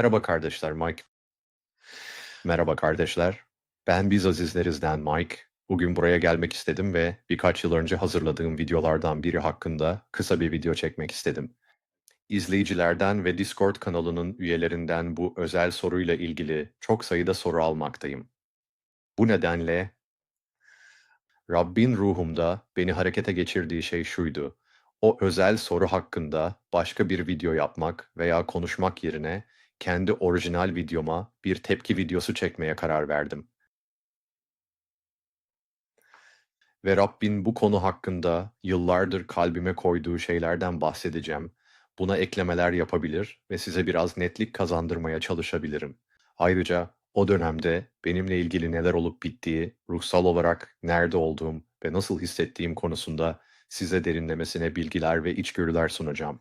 Merhaba kardeşler, Mike. Merhaba kardeşler. Ben Biz Azizleriz'den Mike. Bugün buraya gelmek istedim ve birkaç yıl önce hazırladığım videolardan biri hakkında kısa bir video çekmek istedim. İzleyicilerden ve Discord kanalının üyelerinden bu özel soruyla ilgili çok sayıda soru almaktayım. Bu nedenle Rabbin ruhumda beni harekete geçirdiği şey şuydu. O özel soru hakkında başka bir video yapmak veya konuşmak yerine kendi orijinal videoma bir tepki videosu çekmeye karar verdim. Ve Rabbin bu konu hakkında yıllardır kalbime koyduğu şeylerden bahsedeceğim. Buna eklemeler yapabilir ve size biraz netlik kazandırmaya çalışabilirim. Ayrıca o dönemde benimle ilgili neler olup bittiği, ruhsal olarak nerede olduğum ve nasıl hissettiğim konusunda size derinlemesine bilgiler ve içgörüler sunacağım.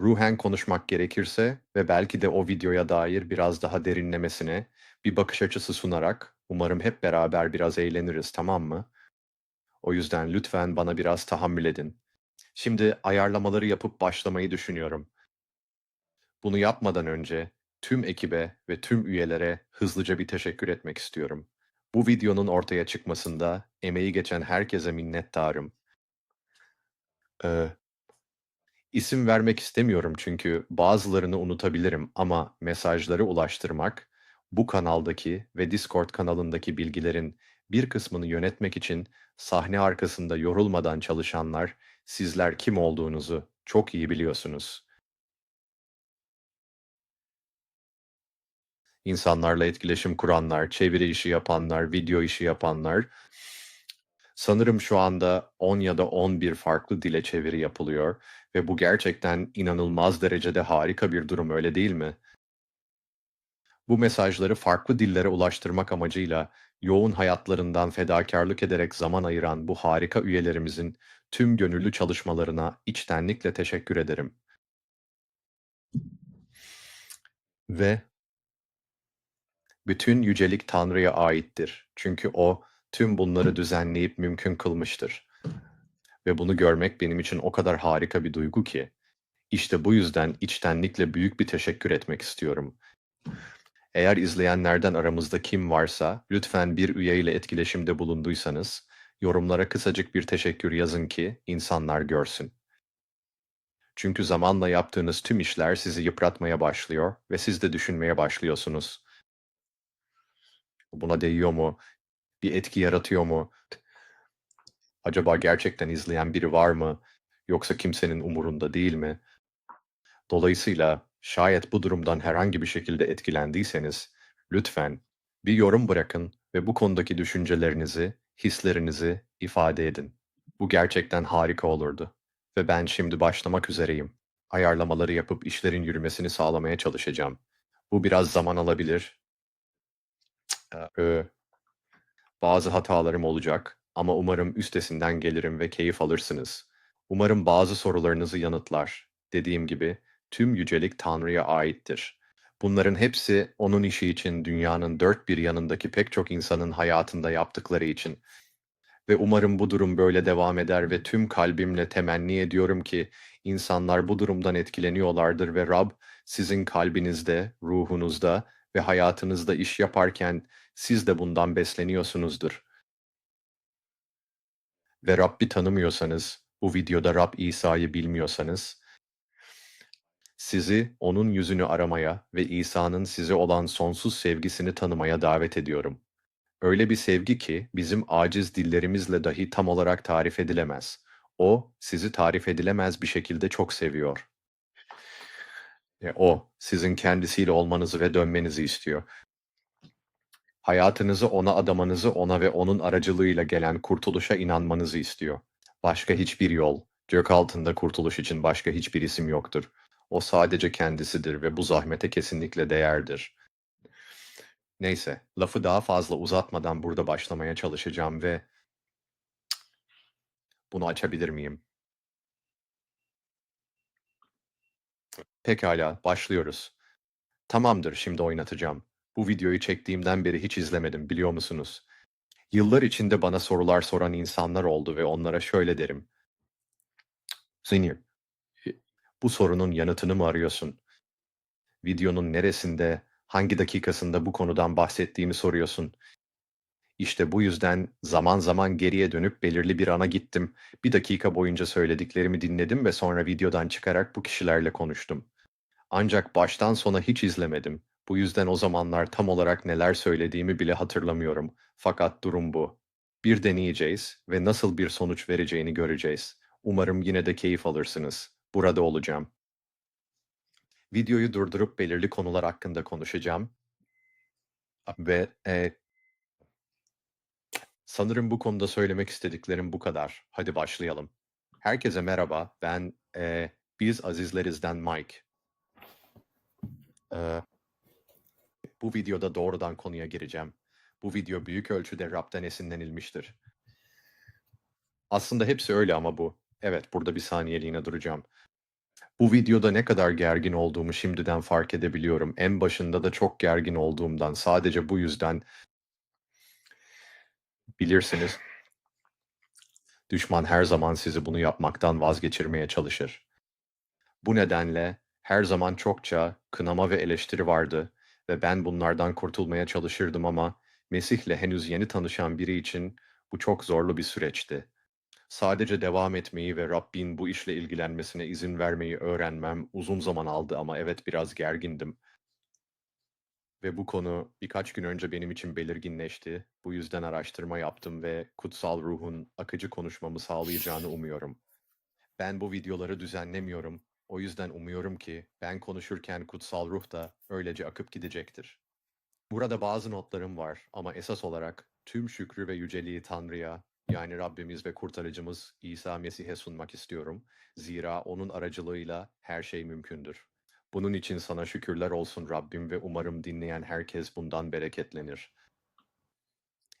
Ruhen konuşmak gerekirse ve belki de o videoya dair biraz daha derinlemesine bir bakış açısı sunarak umarım hep beraber biraz eğleniriz tamam mı? O yüzden lütfen bana biraz tahammül edin. Şimdi ayarlamaları yapıp başlamayı düşünüyorum. Bunu yapmadan önce tüm ekibe ve tüm üyelere hızlıca bir teşekkür etmek istiyorum. Bu videonun ortaya çıkmasında emeği geçen herkese minnettarım. Ee, isim vermek istemiyorum çünkü bazılarını unutabilirim ama mesajları ulaştırmak, bu kanaldaki ve Discord kanalındaki bilgilerin bir kısmını yönetmek için sahne arkasında yorulmadan çalışanlar, sizler kim olduğunuzu çok iyi biliyorsunuz. İnsanlarla etkileşim kuranlar, çeviri işi yapanlar, video işi yapanlar. Sanırım şu anda 10 ya da 11 farklı dile çeviri yapılıyor ve bu gerçekten inanılmaz derecede harika bir durum öyle değil mi? Bu mesajları farklı dillere ulaştırmak amacıyla yoğun hayatlarından fedakarlık ederek zaman ayıran bu harika üyelerimizin tüm gönüllü çalışmalarına içtenlikle teşekkür ederim. Ve bütün yücelik Tanrı'ya aittir. Çünkü O tüm bunları düzenleyip mümkün kılmıştır. Ve bunu görmek benim için o kadar harika bir duygu ki. İşte bu yüzden içtenlikle büyük bir teşekkür etmek istiyorum. Eğer izleyenlerden aramızda kim varsa lütfen bir üye ile etkileşimde bulunduysanız yorumlara kısacık bir teşekkür yazın ki insanlar görsün. Çünkü zamanla yaptığınız tüm işler sizi yıpratmaya başlıyor ve siz de düşünmeye başlıyorsunuz. Buna değiyor mu? Bir etki yaratıyor mu? Acaba gerçekten izleyen biri var mı? Yoksa kimsenin umurunda değil mi? Dolayısıyla şayet bu durumdan herhangi bir şekilde etkilendiyseniz lütfen bir yorum bırakın ve bu konudaki düşüncelerinizi, hislerinizi ifade edin. Bu gerçekten harika olurdu. Ve ben şimdi başlamak üzereyim. Ayarlamaları yapıp işlerin yürümesini sağlamaya çalışacağım. Bu biraz zaman alabilir. Ee, bazı hatalarım olacak ama umarım üstesinden gelirim ve keyif alırsınız. Umarım bazı sorularınızı yanıtlar. Dediğim gibi tüm yücelik Tanrı'ya aittir. Bunların hepsi onun işi için dünyanın dört bir yanındaki pek çok insanın hayatında yaptıkları için. Ve umarım bu durum böyle devam eder ve tüm kalbimle temenni ediyorum ki insanlar bu durumdan etkileniyorlardır ve Rab sizin kalbinizde, ruhunuzda ve hayatınızda iş yaparken siz de bundan besleniyorsunuzdur. Ve Rabbi tanımıyorsanız, bu videoda Rab İsa'yı bilmiyorsanız, sizi onun yüzünü aramaya ve İsa'nın size olan sonsuz sevgisini tanımaya davet ediyorum. Öyle bir sevgi ki bizim aciz dillerimizle dahi tam olarak tarif edilemez. O sizi tarif edilemez bir şekilde çok seviyor. E, o sizin kendisiyle olmanızı ve dönmenizi istiyor. Hayatınızı ona adamanızı, ona ve onun aracılığıyla gelen kurtuluşa inanmanızı istiyor. Başka hiçbir yol, gök altında kurtuluş için başka hiçbir isim yoktur. O sadece kendisidir ve bu zahmete kesinlikle değerdir. Neyse, lafı daha fazla uzatmadan burada başlamaya çalışacağım ve bunu açabilir miyim? Pekala, başlıyoruz. Tamamdır, şimdi oynatacağım. Bu videoyu çektiğimden beri hiç izlemedim, biliyor musunuz? Yıllar içinde bana sorular soran insanlar oldu ve onlara şöyle derim. Senior, bu sorunun yanıtını mı arıyorsun? Videonun neresinde, hangi dakikasında bu konudan bahsettiğimi soruyorsun. İşte bu yüzden zaman zaman geriye dönüp belirli bir ana gittim. Bir dakika boyunca söylediklerimi dinledim ve sonra videodan çıkarak bu kişilerle konuştum. Ancak baştan sona hiç izlemedim. Bu yüzden o zamanlar tam olarak neler söylediğimi bile hatırlamıyorum. Fakat durum bu. Bir deneyeceğiz ve nasıl bir sonuç vereceğini göreceğiz. Umarım yine de keyif alırsınız. Burada olacağım. Videoyu durdurup belirli konular hakkında konuşacağım. Ve e, sanırım bu konuda söylemek istediklerim bu kadar. Hadi başlayalım. Herkese merhaba. Ben e, biz Azizleriz'den Mike. E, bu videoda doğrudan konuya gireceğim. Bu video büyük ölçüde rapten esinlenilmiştir. Aslında hepsi öyle ama bu. Evet, burada bir saniyeliğine duracağım. Bu videoda ne kadar gergin olduğumu şimdiden fark edebiliyorum. En başında da çok gergin olduğumdan sadece bu yüzden bilirsiniz. Düşman her zaman sizi bunu yapmaktan vazgeçirmeye çalışır. Bu nedenle her zaman çokça kınama ve eleştiri vardı ve ben bunlardan kurtulmaya çalışırdım ama Mesih'le henüz yeni tanışan biri için bu çok zorlu bir süreçti. Sadece devam etmeyi ve Rabbin bu işle ilgilenmesine izin vermeyi öğrenmem uzun zaman aldı ama evet biraz gergindim. Ve bu konu birkaç gün önce benim için belirginleşti. Bu yüzden araştırma yaptım ve kutsal ruhun akıcı konuşmamı sağlayacağını umuyorum. Ben bu videoları düzenlemiyorum. O yüzden umuyorum ki ben konuşurken kutsal ruh da öylece akıp gidecektir. Burada bazı notlarım var ama esas olarak tüm şükrü ve yüceliği Tanrı'ya yani Rabbimiz ve kurtarıcımız İsa Mesih'e sunmak istiyorum. Zira onun aracılığıyla her şey mümkündür. Bunun için sana şükürler olsun Rabbim ve umarım dinleyen herkes bundan bereketlenir.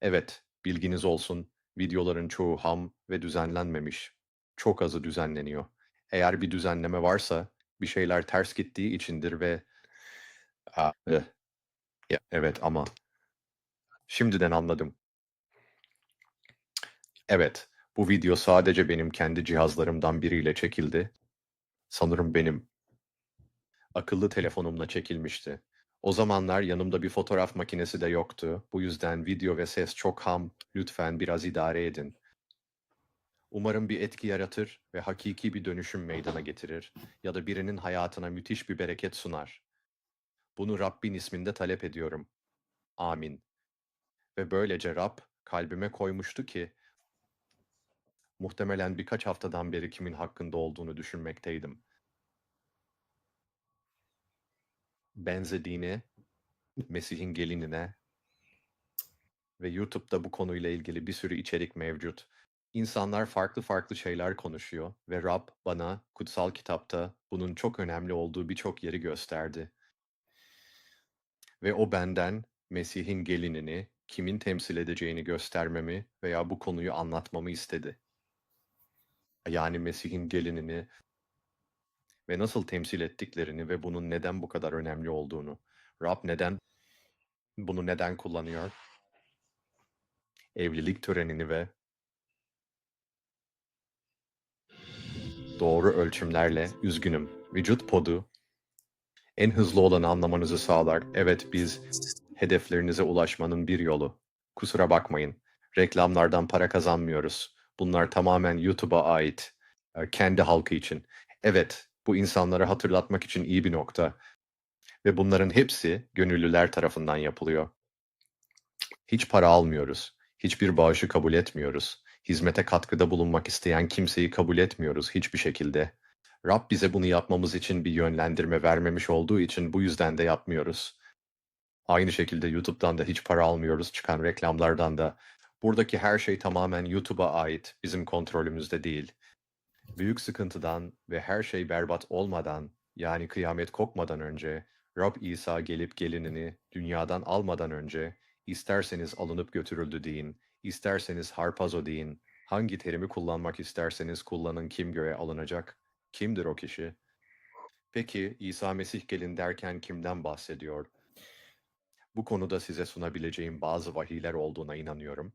Evet, bilginiz olsun. Videoların çoğu ham ve düzenlenmemiş. Çok azı düzenleniyor. Eğer bir düzenleme varsa bir şeyler ters gittiği içindir ve Aa. Ya, evet ama şimdiden anladım. Evet, bu video sadece benim kendi cihazlarımdan biriyle çekildi. Sanırım benim akıllı telefonumla çekilmişti. O zamanlar yanımda bir fotoğraf makinesi de yoktu. Bu yüzden video ve ses çok ham. Lütfen biraz idare edin. Umarım bir etki yaratır ve hakiki bir dönüşüm meydana getirir ya da birinin hayatına müthiş bir bereket sunar. Bunu Rabbin isminde talep ediyorum. Amin. Ve böylece Rab kalbime koymuştu ki muhtemelen birkaç haftadan beri kimin hakkında olduğunu düşünmekteydim. Benzediğini Mesih'in gelinine ve YouTube'da bu konuyla ilgili bir sürü içerik mevcut. İnsanlar farklı farklı şeyler konuşuyor ve Rab bana kutsal kitapta bunun çok önemli olduğu birçok yeri gösterdi. Ve o benden Mesih'in gelinini kimin temsil edeceğini göstermemi veya bu konuyu anlatmamı istedi. Yani Mesih'in gelinini ve nasıl temsil ettiklerini ve bunun neden bu kadar önemli olduğunu. Rab neden bunu neden kullanıyor? Evlilik törenini ve doğru ölçümlerle üzgünüm. Vücut podu en hızlı olanı anlamanızı sağlar. Evet biz hedeflerinize ulaşmanın bir yolu. Kusura bakmayın. Reklamlardan para kazanmıyoruz. Bunlar tamamen YouTube'a ait. e, Kendi halkı için. Evet, bu insanlara hatırlatmak için iyi bir nokta. Ve bunların hepsi gönüllüler tarafından yapılıyor. Hiç para almıyoruz. Hiçbir bağışı kabul etmiyoruz. Hizmete katkıda bulunmak isteyen kimseyi kabul etmiyoruz hiçbir şekilde. Rab bize bunu yapmamız için bir yönlendirme vermemiş olduğu için bu yüzden de yapmıyoruz. Aynı şekilde YouTube'dan da hiç para almıyoruz çıkan reklamlardan da. Buradaki her şey tamamen YouTube'a ait, bizim kontrolümüzde değil. Büyük sıkıntıdan ve her şey berbat olmadan, yani kıyamet kopmadan önce, Rab İsa gelip gelinini dünyadan almadan önce, isterseniz alınıp götürüldü deyin, isterseniz harpazo deyin, hangi terimi kullanmak isterseniz kullanın kim göğe alınacak, kimdir o kişi? Peki İsa Mesih gelin derken kimden bahsediyor? Bu konuda size sunabileceğim bazı vahiyler olduğuna inanıyorum.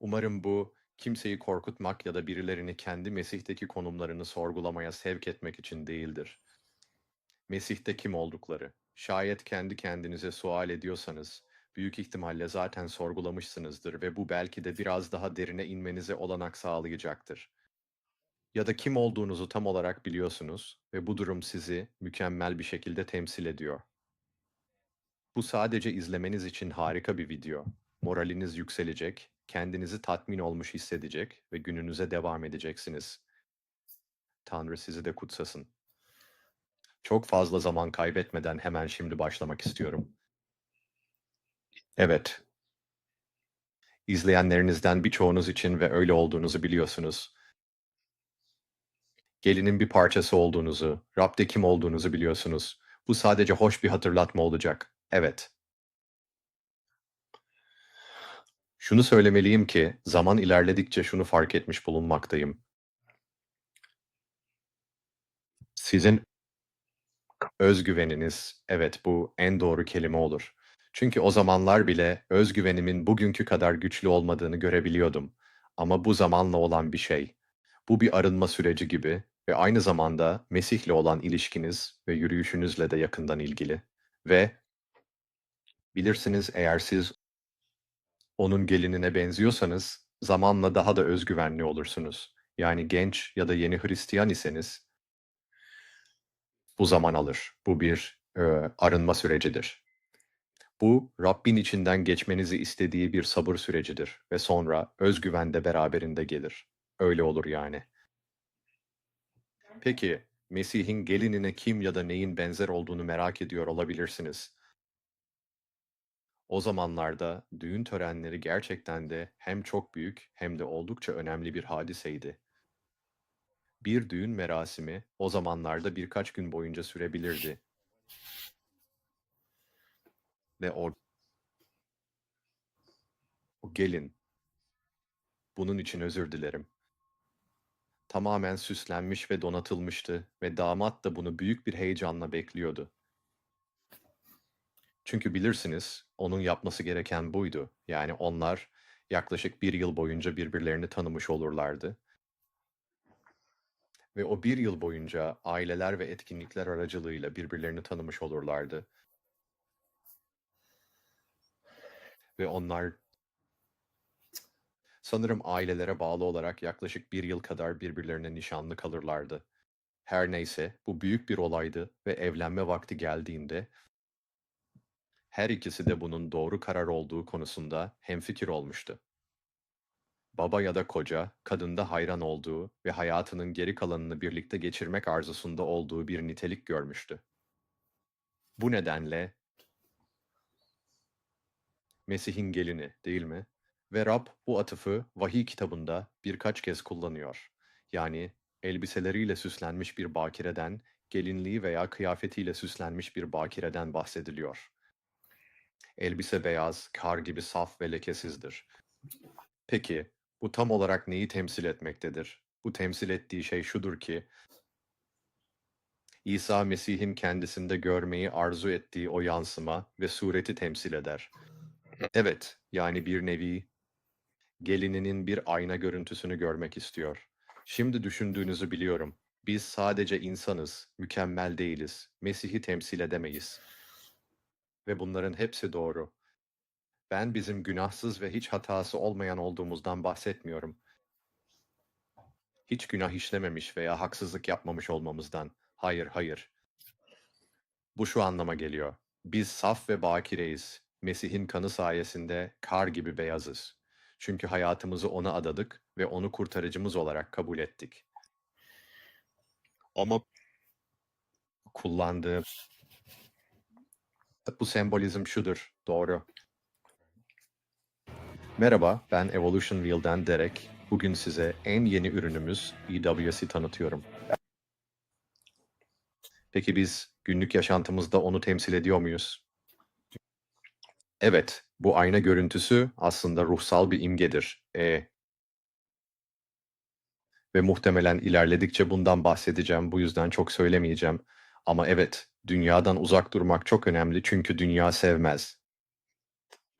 Umarım bu kimseyi korkutmak ya da birilerini kendi Mesih'teki konumlarını sorgulamaya sevk etmek için değildir. Mesih'te kim oldukları. Şayet kendi kendinize sual ediyorsanız, büyük ihtimalle zaten sorgulamışsınızdır ve bu belki de biraz daha derine inmenize olanak sağlayacaktır. Ya da kim olduğunuzu tam olarak biliyorsunuz ve bu durum sizi mükemmel bir şekilde temsil ediyor. Bu sadece izlemeniz için harika bir video. Moraliniz yükselecek, kendinizi tatmin olmuş hissedecek ve gününüze devam edeceksiniz. Tanrı sizi de kutsasın. Çok fazla zaman kaybetmeden hemen şimdi başlamak istiyorum. Evet. İzleyenlerinizden birçoğunuz için ve öyle olduğunuzu biliyorsunuz. Gelinin bir parçası olduğunuzu, Rab'de kim olduğunuzu biliyorsunuz. Bu sadece hoş bir hatırlatma olacak. Evet. Şunu söylemeliyim ki zaman ilerledikçe şunu fark etmiş bulunmaktayım. Sizin özgüveniniz, evet bu en doğru kelime olur. Çünkü o zamanlar bile özgüvenimin bugünkü kadar güçlü olmadığını görebiliyordum. Ama bu zamanla olan bir şey. Bu bir arınma süreci gibi ve aynı zamanda Mesih'le olan ilişkiniz ve yürüyüşünüzle de yakından ilgili. Ve bilirsiniz eğer siz onun gelinine benziyorsanız zamanla daha da özgüvenli olursunuz. Yani genç ya da yeni Hristiyan iseniz bu zaman alır. Bu bir e, arınma sürecidir. Bu Rabbin içinden geçmenizi istediği bir sabır sürecidir ve sonra özgüven de beraberinde gelir. Öyle olur yani. Peki Mesih'in gelinine kim ya da neyin benzer olduğunu merak ediyor olabilirsiniz. O zamanlarda düğün törenleri gerçekten de hem çok büyük hem de oldukça önemli bir hadiseydi. Bir düğün merasimi o zamanlarda birkaç gün boyunca sürebilirdi. Ve o, o gelin, bunun için özür dilerim. Tamamen süslenmiş ve donatılmıştı ve damat da bunu büyük bir heyecanla bekliyordu. Çünkü bilirsiniz, onun yapması gereken buydu. Yani onlar yaklaşık bir yıl boyunca birbirlerini tanımış olurlardı. Ve o bir yıl boyunca aileler ve etkinlikler aracılığıyla birbirlerini tanımış olurlardı. Ve onlar sanırım ailelere bağlı olarak yaklaşık bir yıl kadar birbirlerine nişanlı kalırlardı. Her neyse, bu büyük bir olaydı ve evlenme vakti geldiğinde her ikisi de bunun doğru karar olduğu konusunda hemfikir olmuştu. Baba ya da koca, kadında hayran olduğu ve hayatının geri kalanını birlikte geçirmek arzusunda olduğu bir nitelik görmüştü. Bu nedenle Mesih'in gelini değil mi? Ve Rab bu atıfı vahiy kitabında birkaç kez kullanıyor. Yani elbiseleriyle süslenmiş bir bakireden, gelinliği veya kıyafetiyle süslenmiş bir bakireden bahsediliyor. Elbise beyaz, kar gibi saf ve lekesizdir. Peki, bu tam olarak neyi temsil etmektedir? Bu temsil ettiği şey şudur ki, İsa Mesih'in kendisinde görmeyi arzu ettiği o yansıma ve sureti temsil eder. Evet, yani bir nevi gelininin bir ayna görüntüsünü görmek istiyor. Şimdi düşündüğünüzü biliyorum. Biz sadece insanız, mükemmel değiliz. Mesih'i temsil edemeyiz. Ve bunların hepsi doğru. Ben bizim günahsız ve hiç hatası olmayan olduğumuzdan bahsetmiyorum. Hiç günah işlememiş veya haksızlık yapmamış olmamızdan. Hayır, hayır. Bu şu anlama geliyor. Biz saf ve bakireyiz. Mesih'in kanı sayesinde kar gibi beyazız. Çünkü hayatımızı ona adadık ve onu kurtarıcımız olarak kabul ettik. Ama kullandığı bu sembolizm şudur, doğru. Merhaba, ben Evolution Wheel'den Derek. Bugün size en yeni ürünümüz EWS'i tanıtıyorum. Peki biz günlük yaşantımızda onu temsil ediyor muyuz? Evet, bu ayna görüntüsü aslında ruhsal bir imgedir. E, ve muhtemelen ilerledikçe bundan bahsedeceğim. Bu yüzden çok söylemeyeceğim. Ama evet, dünyadan uzak durmak çok önemli çünkü dünya sevmez.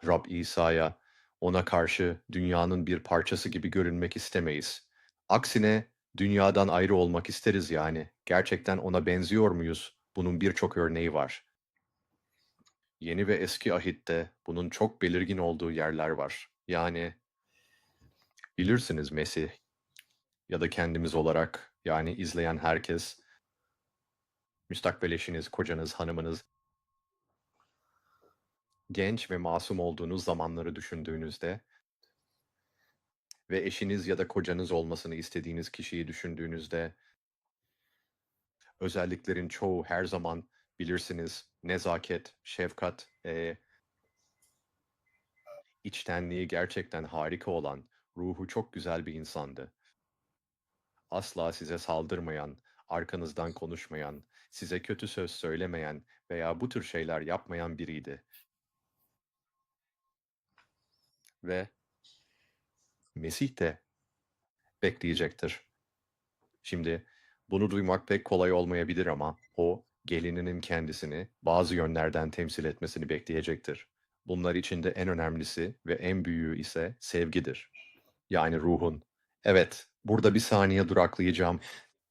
Rab İsa'ya, ona karşı dünyanın bir parçası gibi görünmek istemeyiz. Aksine dünyadan ayrı olmak isteriz yani. Gerçekten ona benziyor muyuz? Bunun birçok örneği var. Yeni ve eski ahitte bunun çok belirgin olduğu yerler var. Yani bilirsiniz Mesih ya da kendimiz olarak yani izleyen herkes müstakbel eşiniz, kocanız, hanımınız genç ve masum olduğunuz zamanları düşündüğünüzde ve eşiniz ya da kocanız olmasını istediğiniz kişiyi düşündüğünüzde özelliklerin çoğu her zaman bilirsiniz nezaket, şefkat, eee, içtenliği gerçekten harika olan, ruhu çok güzel bir insandı. Asla size saldırmayan, arkanızdan konuşmayan, size kötü söz söylemeyen veya bu tür şeyler yapmayan biriydi. Ve Mesih de bekleyecektir. Şimdi bunu duymak pek kolay olmayabilir ama o gelininin kendisini bazı yönlerden temsil etmesini bekleyecektir. Bunlar içinde en önemlisi ve en büyüğü ise sevgidir. Yani ruhun. Evet, burada bir saniye duraklayacağım.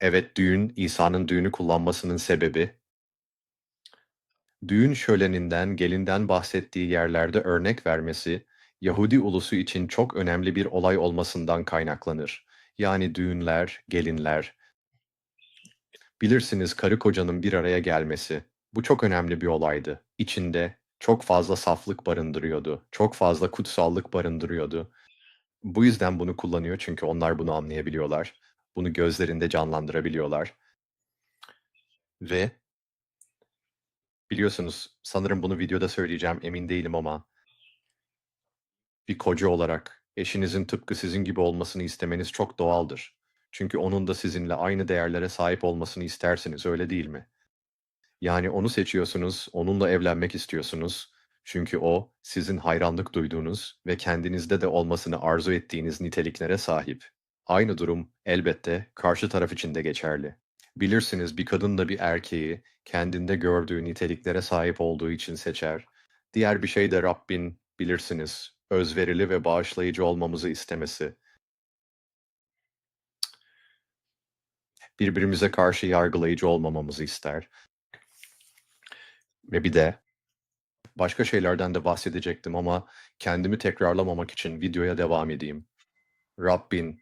Evet, düğün, İsa'nın düğünü kullanmasının sebebi düğün şöleninden, gelinden bahsettiği yerlerde örnek vermesi, Yahudi ulusu için çok önemli bir olay olmasından kaynaklanır. Yani düğünler, gelinler. Bilirsiniz karı kocanın bir araya gelmesi. Bu çok önemli bir olaydı. İçinde çok fazla saflık barındırıyordu. Çok fazla kutsallık barındırıyordu. Bu yüzden bunu kullanıyor çünkü onlar bunu anlayabiliyorlar. Bunu gözlerinde canlandırabiliyorlar. Ve biliyorsunuz sanırım bunu videoda söyleyeceğim emin değilim ama bir koca olarak eşinizin tıpkı sizin gibi olmasını istemeniz çok doğaldır. Çünkü onun da sizinle aynı değerlere sahip olmasını istersiniz, öyle değil mi? Yani onu seçiyorsunuz, onunla evlenmek istiyorsunuz. Çünkü o sizin hayranlık duyduğunuz ve kendinizde de olmasını arzu ettiğiniz niteliklere sahip. Aynı durum elbette karşı taraf için de geçerli. Bilirsiniz bir kadın da bir erkeği kendinde gördüğü niteliklere sahip olduğu için seçer. Diğer bir şey de Rabbin bilirsiniz özverili ve bağışlayıcı olmamızı istemesi. Birbirimize karşı yargılayıcı olmamamızı ister. Ve bir de başka şeylerden de bahsedecektim ama kendimi tekrarlamamak için videoya devam edeyim. Rabbin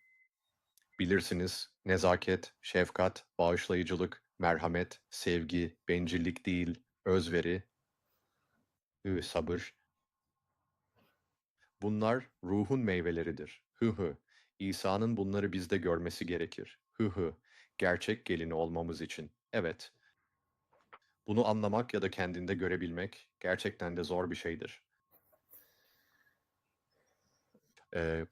bilirsiniz nezaket, şefkat, bağışlayıcılık, merhamet, sevgi, bencillik değil, özveri, ı, sabır. Bunlar ruhun meyveleridir. Hı hı. İsa'nın bunları bizde görmesi gerekir. Hı hı. Gerçek gelini olmamız için. Evet. Bunu anlamak ya da kendinde görebilmek gerçekten de zor bir şeydir. Ee,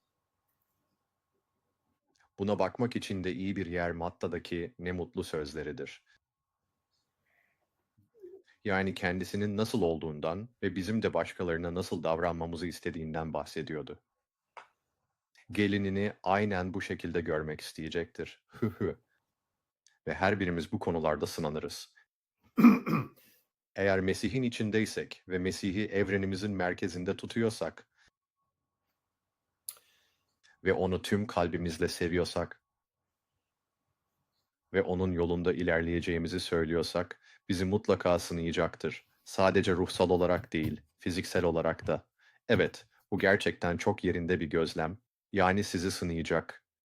buna bakmak için de iyi bir yer Matta'daki ne mutlu sözleridir. Yani kendisinin nasıl olduğundan ve bizim de başkalarına nasıl davranmamızı istediğinden bahsediyordu. Gelinini aynen bu şekilde görmek isteyecektir. Hı hı. Ve her birimiz bu konularda sınanırız. Eğer Mesih'in içindeysek ve Mesih'i evrenimizin merkezinde tutuyorsak ve onu tüm kalbimizle seviyorsak ve onun yolunda ilerleyeceğimizi söylüyorsak bizi mutlaka sınayacaktır. Sadece ruhsal olarak değil, fiziksel olarak da. Evet, bu gerçekten çok yerinde bir gözlem. Yani sizi sınayacak.